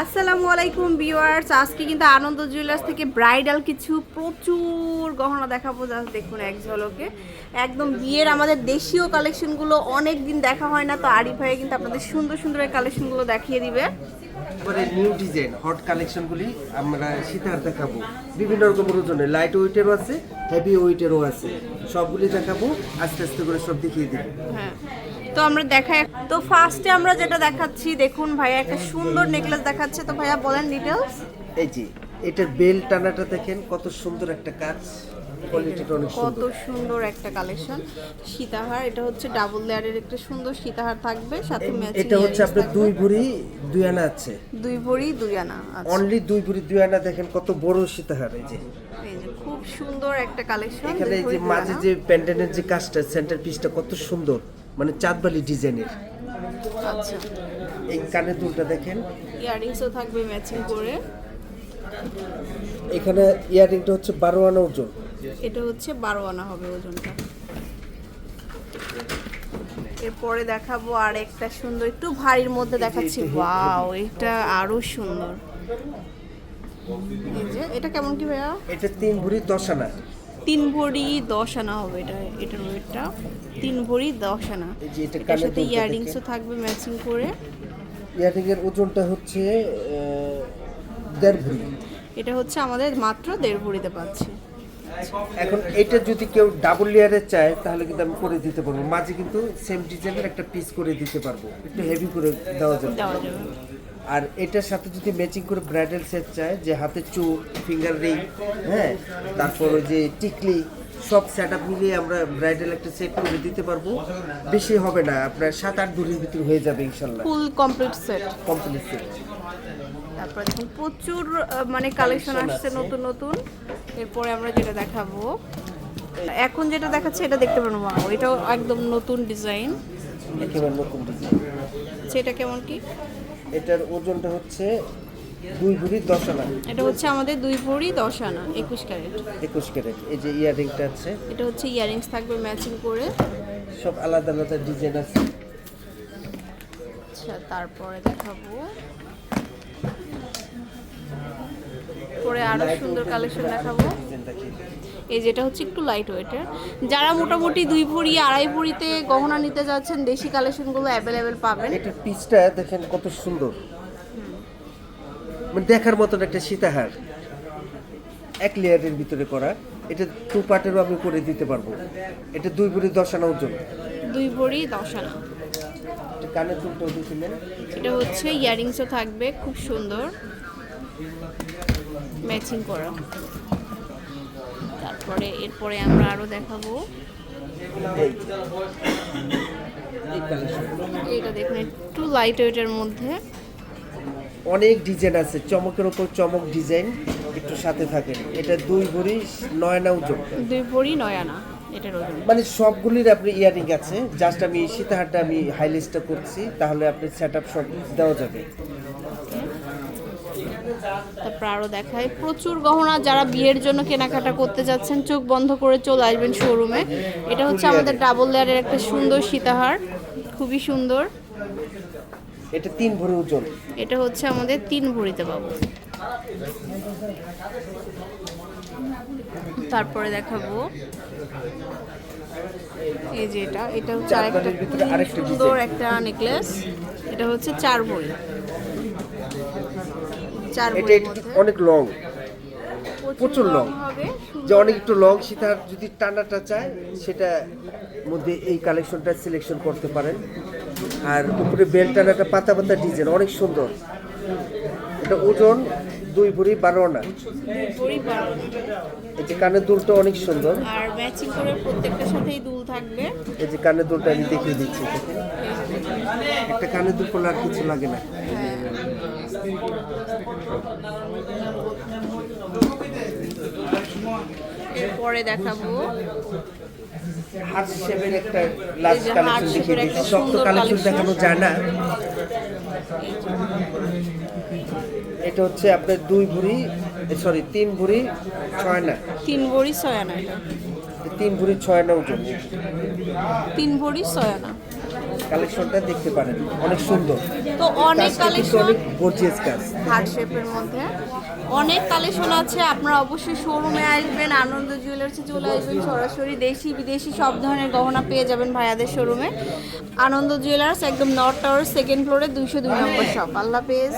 আসসালামু আলাইকুম ভিউয়ার্স। আজকে কিন্তু আনন্দ জুয়েলার্স থেকে ব্রাইডাল কিছু প্রচুর গহনা দেখাবো জাস্ট দেখুন এক ঝলকে। একদম বিয়ের আমাদের দেশীয় কালেকশনগুলো অনেক দিন দেখা হয় না তো আরিফ ভাই কিন্তু আপনাদের সুন্দর সুন্দর এই কালেকশনগুলো দেখিয়ে দিবে। এবারে নিউ ডিজাইন হট কালেকশনগুলি আমরা সীতার দেখাবো। বিভিন্ন রকমের ওজনে লাইট ওয়েটেরও আছে হেভি ওয়েটেরও আছে। সবগুলি দেখাবো আস্তে আস্তে করে সব দেখিয়ে দিই হ্যাঁ। তো আমরা দেখাই। তো ফার্স্টে আমরা যেটা দেখাচ্ছি দেখুন ভাইয়া একটা সুন্দর নেকলেস দেখাচ্ছে। তো ভাইয়া বলেন ডিটেলস এই যে এটার বেল টানাটা দেখেন কত সুন্দর একটা কাজ। কত সুন্দর একটা কালেকশন সীতাহার এটা হচ্ছে ডাবল লেয়ারের একটা সুন্দর সীতাহার থাকবে সাথে ম্যাচিং এটা হচ্ছে আপনার দুই ভরি দুই আনা আছে। দুই ভরি দুই আনা অনলি দুই ভরি দুই আনা দেখেন কত বড় সীতাহার এই যে। এই যে খুব সুন্দর একটা কালেকশন এখানে এই যে মাঝে যে প্যান্ডেনের যে কাজটা সেন্টার পিসটা কত সুন্দর। মানে চাঁদবালি ডিজাইনের। আচ্ছা। এই কানের দুলটা দেখেন। ইয়ারিংসও থাকবে ম্যাচিং করে। এখানে ইয়ারিংটা হচ্ছে বারো আনা ওজন। এটা হচ্ছে বারো আনা হবে ওজনটা। এরপরে দেখাবো আর একটা সুন্দর একটু ভারীর মধ্যে দেখাচ্ছি। ওয়াও এটা আরও সুন্দর। এই যে এটা কেমন কি ভাইয়া? এটা তিন ভরি দশ আনা। তিন ভরি দশ আনা হবে এটা এটার ওয়েটটা। তিন ভরি দশ আনা। এটার সাথে দুলটা ইয়ারিংসও থাকবে ম্যাচিং করে। ইয়ারিং এর ওজনটা হচ্ছে দেড় ভরি। এটা হচ্ছে আমাদের মাত্র দেড় ভরিতে পাচ্ছি। এখন এটা যদি কেউ ডাবল লেয়ারের চায় তাহলে কিন্তু আমি করে দিতে পারব। মাঝে কিন্তু সেম ডিজাইনের একটা পিস করে দিতে পারব। একটু হেভি করে দেওয়া যাবে। দেওয়া যাবে। আর এটার সাথে যদি ম্যাচিং করে ব্রাইডাল সেট চায় যে হাতে চুল ফিঙ্গার রিং হ্যাঁ? তারপর যে টিকলি সব সেট আপ মিলিয়ে আমরা ব্রাইডাল একটা সেট করে দিতে পারব। বেশি হবে না আপনার সাত আট ভরির ভিতরে হয়ে যাবে ইনশাল্লাহ। Full complete set complete set তারপরে দেখুন প্রচুর মানে কালেকশন আসছে নতুন নতুন। এরপরে আমরা যেটা দেখাবো এখন যেটা দেখাচ্ছে এটা দেখতে পারেন ওয়াও এটাও একদম নতুন ডিজাইন একেবারে নতুন ডিজাইন সেটা কেমন কি? এটার ওজনটা হচ্ছে দুই ভরি দশ আনা। এটা হচ্ছে আমাদের দুই ভরি দশ আনা একুশ ক্যারেট। একুশ ক্যারেট। এই যে ইয়ারিংটা আছে। এটা হচ্ছে ইয়ারিংস থাকবে ম্যাচিং করে। সব আলাদা আলাদা ডিজাইন আছে। আচ্ছা তারপরে দেখাবো। পরে আরও সুন্দর কালেকশন দেখাবো। এই যেটা হচ্ছে একটু লাইট ওয়েটের যারা মোটামুটি দুই ভরি আড়াই ভরিতে গহনা নিতে যাচ্ছেন দেশি কালেকশনগুলো অ্যাভেলেবেল পাবেন। এটার পিসটা দেখেন কত সুন্দর। মানে দেখার মতন একটা সীতাহার। এক লেয়ারের ভিতরে করা। এটা টু পার্টেরও আমি করে দিতে পারব। এটা দুই ভরি দশ আনা ওজন দুই ভরি দশ আনা। এটা কানের দুলটাও দিয়েছিলেন এটা হচ্ছে ইয়ারিংসও থাকবে খুব সুন্দর। ম্যাচিং করা। তারপরে এরপরে আমরা আরও দেখাবো। এটা দেখুন একটু লাইট ওয়েটের মধ্যে। অনেক ডিজাইন আছে চমকের ওপর চমক ডিজাইন একটু সাথে থাকেন। এটা দুই ভরি নয় আনা ওজন? দুই ভরি নয় আনা এটার ওজন। মানে সবগুলির আপনি ইয়ারিং আছে জাস্ট আমি সীতাহারটা আমি হাইলাইটটা করছি তাহলে আপনি সেট আপ সব দেওয়া যাবে। তারপর আরও দেখায়। প্রচুর গহনা যারা বিয়ের জন্য কেনাকাটা করতে যাচ্ছেন চোখ বন্ধ করে চলে আসবেন শোরুমে এটা হচ্ছে আমাদের ডাবল লেয়ারের একটা সুন্দর সীতাহার। খুবই সুন্দর। এটা তিন ভরি ওজন। এটা হচ্ছে আমাদের তিন ভরিতে পাবো। তারপরে দেখাবো। এই যে এটা এটা হচ্ছে আরেকটা সুন্দর একটা নেকলেস এটা হচ্ছে চার ভরি। চার এটা ভরির মধ্যে। অনেক লং প্রচুর লং হবে যে অনেক একটু লং সীতাহার যদি টানাটা চায় সেটা মধ্যে এই কালেকশনটা সিলেকশন করতে পারেন। আর উপরে বেল টানাটা পাতা পাতা ডিজাইন অনেক সুন্দর। এটা ওজন দুই ভরি বারো আনা। বারো এই যে কানের দুলটা অনেক সুন্দর। আর ম্যাচিং করে প্রত্যেকটার সাথেই দুল থাকবে। এই যে কানের দুলটা আমি দেখিয়ে দিচ্ছি একটা কানের দুল করলে আর কিছু লাগে না। হ্যাঁ। এরপরে দেখাবো। হার্ট শেপের একটা লাস্ট কালেকশন দেখিয়ে দিচ্ছি একটা সব তো সুন্দর কালেকশন দেখানো যায় না এটা হচ্ছে আপনার দুই ভরি সরি তিন ভরি ছয় না তিন ভরি ছয় তিন ভরি ছয় না ওজন। তিন ভরি ছয় কালেকশনটা দেখতে পারেন। অনেক সুন্দর। তো অনেক কালেকশন অনেক গর্জিয়াস কাজ। হার্ট শেপের মধ্যে। অনেক কালেকশন আছে আপনারা অবশ্যই শোরুমে আসবেন আনন্দ জুয়েলার্সে চলে আসবেন সরাসরি দেশি বিদেশি সব ধরনের গহনা পেয়ে যাবেন ভাইয়াদের শোরুমে আনন্দ জুয়েলার্স একদম নর্থ টাওয়ার সেকেন্ড ফ্লোরে দুইশো দুই নম্বর শপ আল্লাহ পেজ